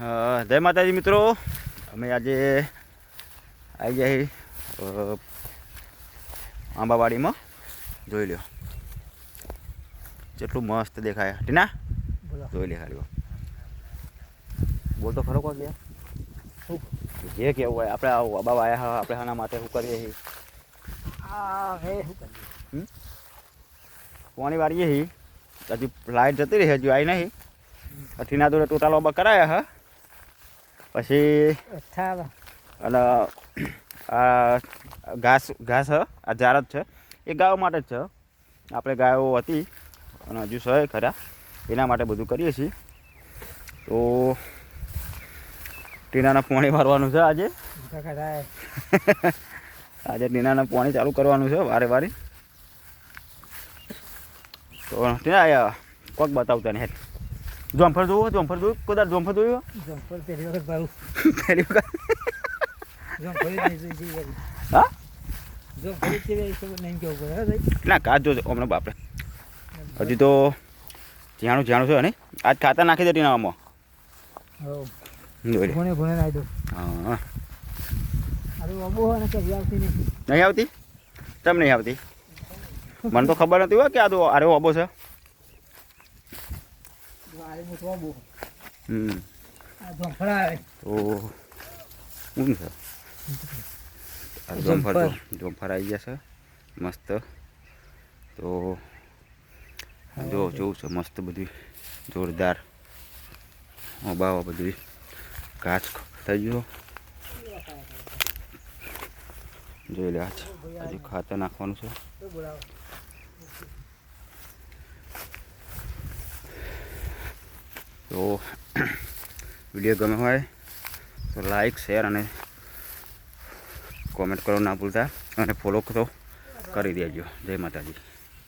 જય માતાજી મિત્રો. અમે આજે આવી ગયા છીએ, આંબાવાડીમાં. જોઈ લ્યો. કેટલું મસ્ત દેખાય. ટીના? બોલો. જોઈ લે ખાલી બોલ તો ખરો કોણ ગયા જે કેવું હોય આપણે આ બાબા આયા હા આપણે આના માટે શું કરીએ છીએ પાણી વાળીએ હી. હજી ફ્લાઇટ જતી રહી હજુ આવી નહીં. ટીના દોડે ટોટલ લોબા કરાયા હા. પછી અને આ ઘાસ ઘાસ આ જાર જ છે. એ ગાયો માટે જ છે આપણે ગાયો હતી અને હજુ સહે ખરા. એના માટે બધું કરીએ છીએ. તો ટીનાના પાણી મારવાનું છે આજે. આજે ટીનાના પાણી ચાલુ કરવાનું છે વારે વારે. તો ટીના કોક બતાવતા ને હેઠ જોમફળ જોવું જોમફળ જોયું? કદાચ જોમફળ જોયું? જમ્પર પહેલી વખત ભાવ પહેલી વખત? હા? ના કાચ જોજો હમણાં બાપરે. હજી તો જાણું જાણું છે ને? આજ ખાતા નાખી દેતી ના આવતી નહીં. આવતી? તમ નહીં આવતી? મને તો ખબર નથી હોય કે આ તો અરે ઓબો છે. હમ. આ તો શું છે? આ જોમફર જો જોમફર આવી ગયા છે. મસ્ત. તો જો જોવું છે મસ્ત બધું જોરદાર. બાવા બધું ઘાસ થઈ ગયો. જોઈ લે આજ હજુ ખાતર નાખવાનું છે શું બોલાવો તો વીડિયો ગમે હોય તો લાઈક શેર અને કોમેન્ટ કરો ના ભૂલતા અને ફોલો તો કરી દેજો. જય માતાજી.